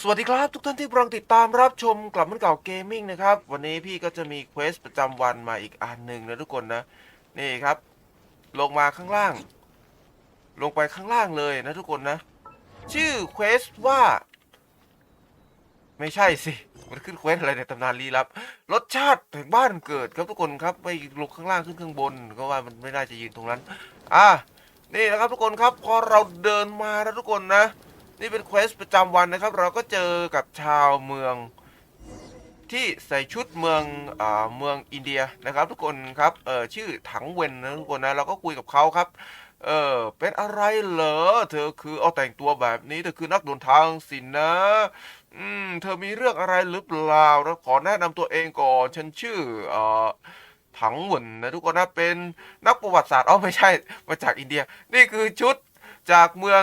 สวัสดีครับ ทุกท่านที่กำลังติดตามรับชมกลับมันเก่าเกมมิ่งนะครับ วันนี้พี่ก็จะมีเควสประจำวันมาอีกอันหนึ่งนะทุกคนนะ นี่ครับ ลงมาข้างล่าง ลงไปข้างล่างเลยนะทุกคนนะ ชื่อเควสว่า ไม่ใช่สิ มันขึ้นเควสอะไรในตำนานลี้ลับรสชาติแห่งบ้านเกิดครับทุกคนครับไม่ลงข้างล่างขึ้นข้างบน ก็ว่ามันไม่น่าจะยืนตรงนั้น อะนี่นะครับทุกคนครับพอเราเดินมาแล้วทุกคนนะ นี่เป็นเควสประจำวันนะครับ เราก็เจอกับชาวเมือง ที่ใส่ชุดเมืองอ่าเมืองอินเดียนะครับ ทุกคนครับเออชื่อถังเวนนะทุกคนนะเราก็คุยกับเขาครับเออเป็นอะไรเหรอเธอคือเอาแต่งตัวแบบนี้เธอคือนักเดินทางสินนะ อืม เธอมีเรื่องอะไรหรือเปล่าแล้วขอแนะนำตัวเองก่อนฉันชื่อเอ่อถังเหวนนะทุกคนนะเป็นนักประวัติศาสตร์อ๋อไม่ใช่มาจากอินเดีย นี่คือชุดจากเมือง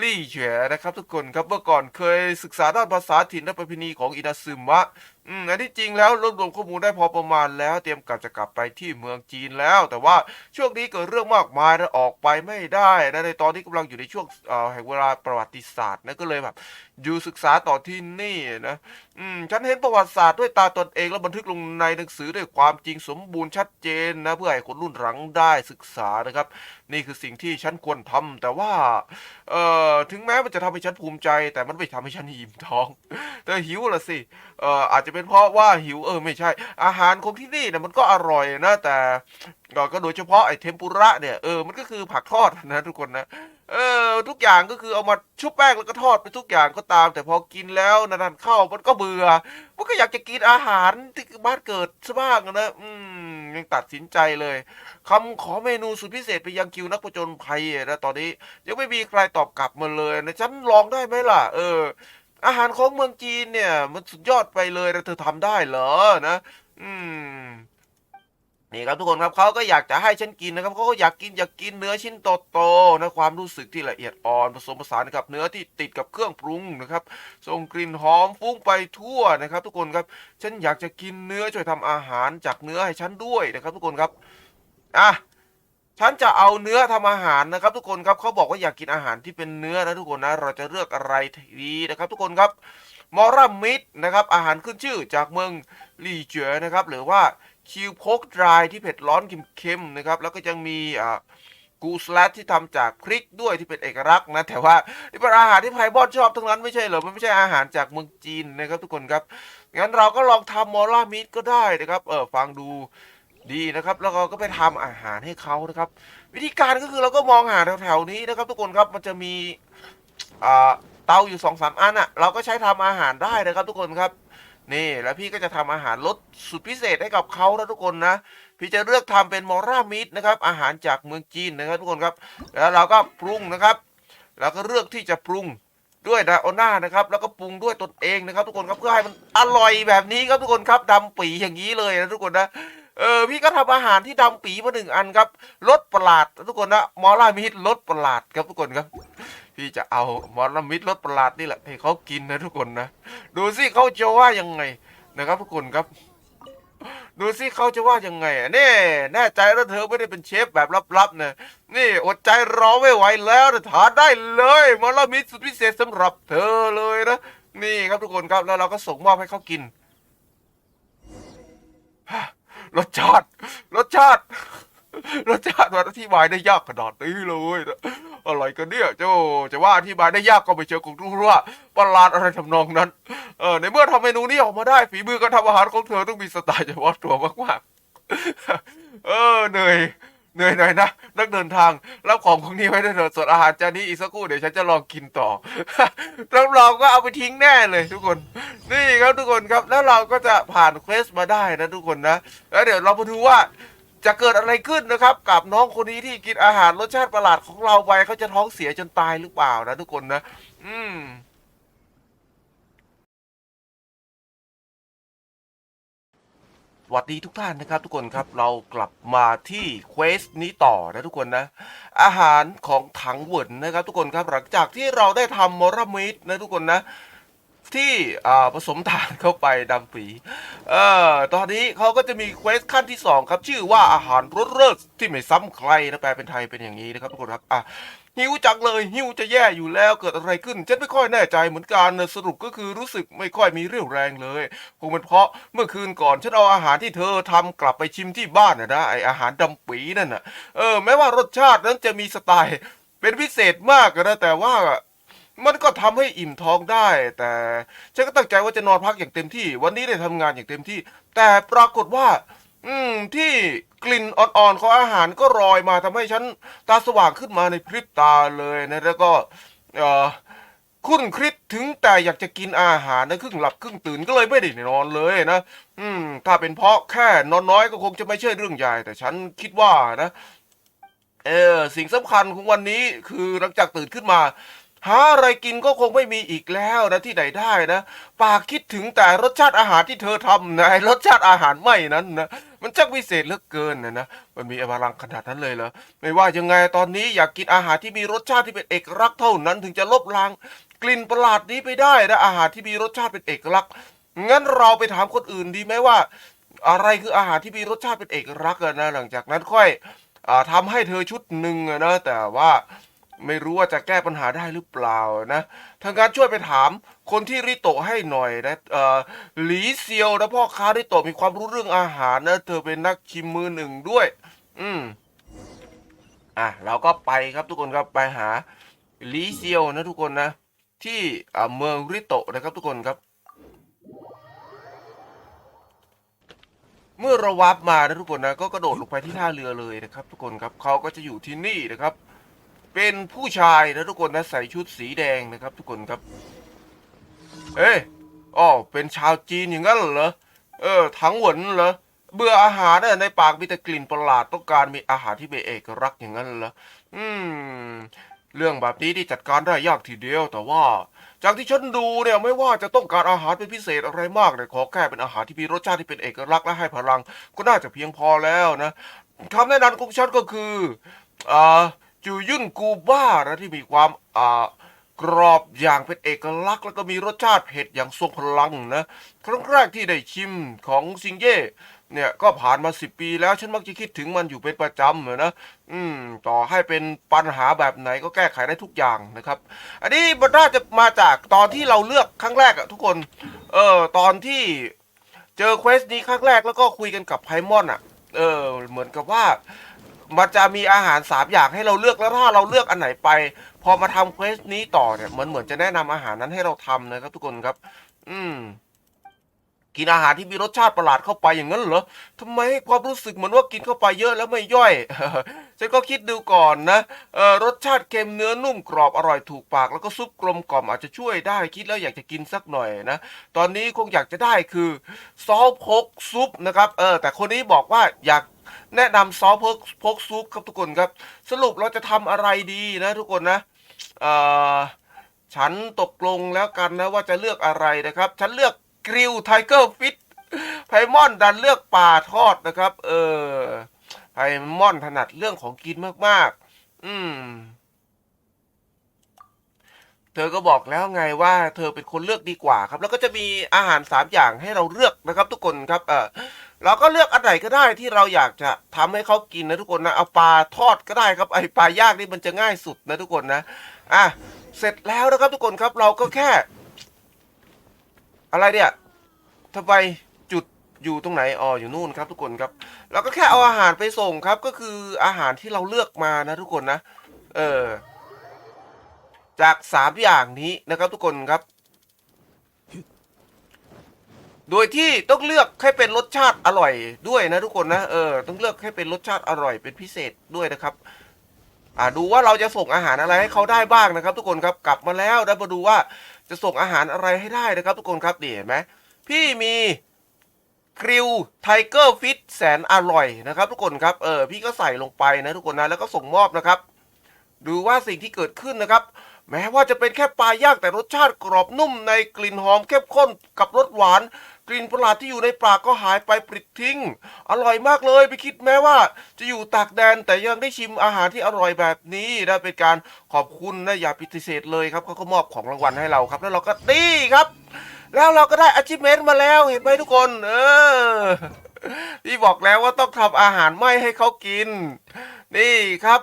ลี่แฉนะครับทุกคนครับเมื่อก่อนเคยศึกษาด้านภาษาถิ่นและประเพณีของอินาซึมะอืมอันที่จริงแล้วรวบรวมข้อมูลได้พอประมาณแล้ว เตรียมกลับจะกลับไปที่เมืองจีนแล้ว แต่ว่าช่วงนี้เกิดเรื่องมากมายและออกไปไม่ได้นะในตอนนี้กำลังอยู่ในช่วงอ่อแห่งเวลาประวัติศาสตร์นะก็เลยแบบ อยู่ศึกษาต่อที่นี่นะอืมฉันเห็นประวัติศาสตร์ด้วยตาตนเองแล้วบันทึกลงในหนังสือด้วยความจริงสมบูรณ์ชัดเจนนะเพื่อให้คนรุ่นหลังได้ศึกษานะครับ นี่คือสิ่งที่ฉันควรทำแต่ว่าเอ่อถึงแม้มันจะทำให้ฉันภูมิใจ แต่มันไม่ทำให้ฉันอิ่มท้องแต่หิวละสิเอ่ออาจจะเป็นเพราะว่าหิวเออไม่ใช่ อาหารของที่นี่เนี่ยมันก็อร่อยนะแต่ก็โดยเฉพาะไอ้เทมปุระเนี่ยเออมันก็คือผักทอดนะทุกคนนะเออทุกอย่างก็คือเอามาชุบแป้งแล้วก็ทอดไปทุกอย่างก็ตาม แต่พอกินแล้วนานๆเข้ามันก็เบื่อมันก็อยากจะกินอาหารที่บ้านเกิดซะบ้างนะอืมยังตัดสินใจเลยคำขอเมนูสุดพิเศษไปยังคิวนักผจญภัยนะตอนนี้ ยังไม่มีใครตอบกลับมาเลยนะฉันลองได้ไหมล่ะ เออ อาหารของเมืองจีนเนี่ย มันสุดยอดไปเลยนะเธอทำได้เหรอนะ อืมนี่ครับทุกคนครับเขาก็อยากจะให้ฉันกินนะครับเขาก็อยากกินอยากกินเนื้อชิ้นโตๆนะความรู้สึกที่ละเอียดอ่อนผสมผสานกับเนื้อที่ติดกับเครื่องปรุงนะครับส่งกลิ่นหอมฟุ้งไปทั่วนะครับ ทุกคนครับฉันอยากจะกินเนื้อช่วยทำอาหารจากเนื้อให้ฉันด้วยนะครับ ทุกคนครับอะ ฉันจะเอาเนื้อทำอาหารนะครับ ทุกคนครับเขาบอกว่าอยากกินอาหารที่เป็นเนื้อนะทุกคนนะเราจะเลือกอะไรดีนะครับ ทุกคนครับมอรามิดนะครับอาหารขึ้นชื่อจากเมืองลี่เจ๋อนะครับหรือว่าคิวโพกดรายที่เผ็ดร้อนเค็มๆนะครับแล้วก็ยังมีอ่ากูสลัดที่ทำจากพริกด้วยที่เป็นเอกลักษณ์นะแต่ว่านี่เป็นอาหารที่ไพบอนชอบทั้งนั้นไม่ใช่เหรอมันไม่ใช่อาหารจากเมืองจีนนะครับทุกคนครับงั้นเราก็ลองทำมอรามิดก็ได้นะครับเออฟังดู ดีนะครับ แล้วเราก็ไปทำอาหารให้เขานะครับ วิธีการก็คือเราก็มองหาแถวๆนี้นะครับ ทุกคนครับมันจะมีเตาอยู่สองสามอันอะ เราก็ใช้ทำอาหารได้นะครับ ทุกคนครับนี่แล้วพี่ก็จะทำอาหารรสสุดพิเศษให้กับเขานะทุกคนนะ พี่จะเลือกทำเป็นมอร่ามิตนะครับ อาหารจากเมืองจีนนะครับ ทุกคนครับ แล้วเราก็ปรุงนะครับแล้วก็เลือกที่จะปรุงด้วยดาโอน่านะครับ แล้วก็ปรุงด้วยตนเองนะครับ ทุกคนครับเพื่อให้มันอร่อยแบบนี้ครับทุกคนครับดำปีอย่างนี้เลยนะทุกคนนะ เออพี่ก็ทำอาหารที่ดำปีมาหนึ่งอันครับรสประหลาดทุกคนนะมอลลามิดรสประหลาดครับทุกคนครับ พี่จะเอามอลลามิดรสประหลาดนี่แหละให้เขากินนะทุกคนนะ ดูสิเขาจะว่ายังไงนะครับทุกคนครับ ดูสิเขาจะว่ายังไงนี่แน่ใจแล้วเธอไม่ได้เป็นเชฟแบบลับๆนะนี่อดใจรอไม่ไหวแล้วนะทานได้เลยมอลลามิดสุดพิเศษสำหรับเธอเลยนะนี่ครับทุกคนครับแล้วเราก็ส่งมอบให้เขากิน รสชาติรสชาติรสชาติมันอธิบายได้ยากขนาดนี้เลยอร่อะไรกันเนี่ยเจ้าจะว่าอธิบายได้ยากก็ไม่เชิงของรู้ว่าประหลาดอะไรทำนองนั้น เออในเมื่อทำเมนูนี้ออกมาได้ฝีมือการทำอาหารของเธอต้องมีสไตล์เฉพาะตัวมากๆ เออเหนื่อย เหนื่อยหน่อยนะนักเดินทางรับของพวกนี้ไว้ด้วยเถิดส่วนอาหารจานนี้อีกสักครู่เดี๋ยวฉันจะลองกินต่อ รับรองก็เอาไปทิ้งแน่เลยทุกคน นี่ครับทุกคนครับ แล้วเราก็จะผ่านเควสมาได้นะทุกคนนะแล้วเดี๋ยวเรามาดูว่าจะเกิดอะไรขึ้นนะครับ กับน้องคนนี้ที่กินอาหารรสชาติประหลาดของเราไปเขาจะท้องเสียจนตายหรือเปล่านะทุกคนนะ อืม วัสดีทุกท่านนะครับ ทุกคนครับเรากลับมาที่เควสนี้ต่อนะทุกคนนะ อาหารของถังเหวินนะครับทุกคนครับหลังจากที่เราได้ทำมอรามิดนะทุกคนนะ ที่ผสมถ่านเข้าไปดำปีเอ่อตอนนี้เขาก็จะมีเควสขั้นที่ 2 ครับ ชื่อว่าอาหารรสเลิศที่ไม่ซ้ำใครนะแปลเป็นไทยเป็นอย่างนี้นะครับทุกคนครับอะ หิวจังเลยหิวจะแย่อยู่แล้วเกิดอะไรขึ้นฉันไม่ค่อยแน่ใจเหมือนกันสรุปก็คือรู้สึกไม่ค่อยมีเรี่ยวแรงเลยคงเป็นเพราะเมื่อคืนก่อนฉันเอาอาหารที่เธอทำกลับไปชิมที่บ้านนะนะไออาหารดำปีนั่นน่ะเออแม้ว่ารสชาตินั้นจะมีสไตล์ เป็นพิเศษมากนะแต่ว่ามันก็ทำให้อิ่มท้องได้ แต่ฉันก็ตั้งใจว่าจะนอนพักอย่างเต็มที่ วันนี้ได้ทำงานอย่างเต็มที่ แต่ปรากฏว่า อืม ที่กลิ่นอ่อนๆของอาหารก็ลอยมาทำให้ฉันตาสว่างขึ้นมาในพริบตาเลยนะ แล้วก็ เอ่อคุ้นคิดถึงแต่อยากจะกินอาหารนะครึ่งหลับครึ่งตื่นก็เลยไม่ได้นอนเลยนะ อืม ถ้าเป็นเพราะแค่นอนน้อยก็คงจะไม่ใช่เรื่องใหญ่ แต่ฉันคิดว่านะ เออ สิ่งสำคัญของวันนี้คือหลังจากตื่นขึ้นมา หาอะไรกินก็คงไม่มีอีกแล้วนะที่ไหนได้นะ ปากคิดถึงแต่รสชาติอาหารที่เธอทำนะรสชาติอาหารไม่นั้นนะมันช่างพิเศษเหลือเกินนะนะมันมีพลังขนาดนั้นเลยเหรอไม่ว่ายังไงตอนนี้อยากกินอาหารที่มีรสชาติที่เป็นเอกลักษณ์เท่านั้น ถึงจะลบล้างกลิ่นประหลาดนี้ไปได้นะอาหารที่มีรสชาติเป็นเอกลักษณ์งั้นเราไปถามคนอื่นดีไหมว่า อะไรคืออาหารที่มีรสชาติเป็นเอกลักษณ์นะหลังจากนั้นค่อยอ่าทำให้เธอชุดหนึ่งนะแต่ว่า ไม่รู้ว่าจะแก้ปัญหาได้หรือเปล่านะ ทางการช่วยไปถามคนที่ริโตะให้หน่อยนะเอ่อหลีเซียวนะพ่อค้าริโตะมีความรู้เรื่องอาหารนะเธอเป็นนักชิมมือหนึ่งด้วย อืมอะเราก็ไปครับทุกคนครับไปหาหลีเซียวนะทุกคนนะ ที่เมืองริโตะนะครับทุกคนครับ เมื่อเราวับมานะทุกคนนะก็กระโดดลงไปที่ท่าเรือเลยนะครับ ทุกคนครับเขาก็จะอยู่ที่นี่นะครับ เป็นผู้ชายนะทุกคนนะใส่ชุดสีแดงนะครับทุกคนครับ เอ้ยอ๋อเป็นชาวจีนอย่างนั้นเหรอ เออทั้งหวนเหรอ เบื่ออาหารน่ะในปากมีแต่กลิ่นประหลาดต้องการมีอาหารที่เป็นเอกลักษณ์อย่างนั้นเหรอ อืม เรื่องแบบนี้ที่จัดการได้ยากทีเดียว แต่ว่า จากที่ฉันดูเนี่ยไม่ว่าจะต้องการอาหารเป็นพิเศษอะไรมากเนี่ยขอแค่เป็นอาหารที่มีรสชาติที่เป็นเอกลักษณ์และให้พลัง ก็น่าจะเพียงพอแล้วนะคำแนะนำของฉันก็คืออ่า จูยุ่นกูบ้านะที่มีความอ่ากรอบอย่างเป็นเอกลักษณ์ แล้วก็มีรสชาติเผ็ดอย่างทรงพลังนะ ครั้งแรกที่ได้ชิมของซิงเย่เนี่ยก็ผ่านมาสิบปีแล้วฉันมักจะคิดถึงมันอยู่เป็นประจำอะนะ อืม ต่อให้เป็นปัญหาแบบไหนก็แก้ไขได้ทุกอย่างนะครับ อันนี้มันน่าจะมาจากตอนที่เราเลือกครั้งแรกอะทุกคน เออตอนที่เจอเควสนี้ครั้งแรกแล้วก็คุยกันกับไพมอนอะเออ เหมือนกับว่า มันจะมีอาหารสามอย่างให้เราเลือกแล้วถ้าเราเลือกอันไหนไป พอมาทำเควสนี้ต่อเนี่ยมันเหมือนจะแนะนำอาหารนั้นให้เราทำนะครับทุกคนครับ อืม กินอาหารที่มีรสชาติประหลาดเข้าไปอย่างนั้นเหรอทำไมความรู้สึกเหมือนว่ากินเข้าไปเยอะแล้วไม่ย่อย ฉันก็คิดดูก่อนนะเออรสชาติเค็มเนื้อนุ่มกรอบอร่อยถูกปาก แล้วก็ซุปกลมกล่อมอาจจะช่วยได้คิดแล้วอยากจะกินสักหน่อยนะ ตอนนี้คงอยากจะได้คือซอสพกซุปนะครับ เออ แต่คนนี้บอกว่าอยากแนะนำซอสพกพกซุปครับทุกคนครับ สรุปเราจะทำอะไรดีนะทุกคนนะ เออฉันตกลงแล้วกันนะว่าจะเลือกอะไรนะครับ ฉันเลือก กริลไทเกอร์ฟิตไพมอนดันเลือกปลาทอดนะครับ เออไพมอนถนัดเรื่องของกินมากๆ อืม เธอก็บอกแล้วไงว่า เธอเป็นคนเลือกดีกว่าครับ แล้วก็จะมีอาหารสามอย่างให้เราเลือกนะครับ ทุกคนครับ เออเราก็เลือกอันไหนก็ได้ที่เราอยากจะทำให้เขากินนะทุกคนนะเอาปลาทอดก็ได้ครับไอปลาย่างนี่มันจะง่ายสุดนะทุกคนนะอะเสร็จแล้วนะครับทุกคนครับเราก็แค่ อะไรเนี่ยทำไมจุดอยู่ตรงไหนอ๋ออยู่นู่นครับ ทุกคนครับ เราก็แค่เอาอาหารไปส่งครับ ก็คืออาหารที่เราเลือกมานะทุกคนนะ เออ จากสามอย่างนี้นะครับ ทุกคนครับ โดยที่ต้องเลือกให้เป็นรสชาติอร่อยด้วยนะทุกคนนะ เออ ต้องเลือกให้เป็นรสชาติอร่อยเป็นพิเศษด้วยนะครับอ่าดูว่าเราจะส่งอาหารอะไรให้เขาได้บ้างนะครับ ทุกคนครับกลับมาแล้วแล้วมาดูว่า จะส่งอาหารอะไรให้ได้นะครับทุกคนครับนี่เห็นไหมพี่มีกริลไทเกอร์ฟิตแสนอร่อยนะครับ ทุกคนครับเออพี่ก็ใส่ลงไปนะทุกคนนะแล้วก็ส่งมอบนะครับ ดูว่าสิ่งที่เกิดขึ้นนะครับ แม้ว่าจะเป็นแค่ปลาย่างแต่รสชาติกรอบนุ่มในกลิ่นหอมเข้มข้นกับรสหวาน กลิ่นประหลาดที่อยู่ในปากก็หายไปปลิดทิ้ง อร่อยมากเลยไปคิดแม้ว่า จะอยู่ตากแดนแต่ยังได้ชิมอาหารที่อร่อยแบบนี้นะเป็นการขอบคุณนะอย่าปฏิเสธเลยครับเขาก็มอบของรางวัลให้เราครับ แล้วเราก็ดีครับ แล้วเราก็ได้ achievement มาแล้วเห็นไหมทุกคน เออที่บอกแล้วว่าต้องทำอาหารไม่ให้เขากิน นี่ครับ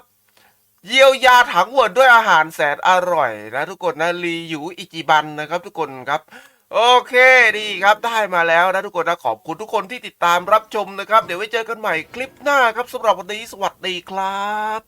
เยียวยาถังหวนด้วยอาหารแสนอร่อยนะทุกคนนะรีอยู่อิจิบันนะครับทุกคนครับ โอเคดีครับได้มาแล้วนะทุกคนนะขอบคุณทุกคนที่ติดตามรับชมนะครับ เดี๋ยวไว้เจอกันใหม่คลิปหน้าครับสำหรับวันนี้สวัสดีครับ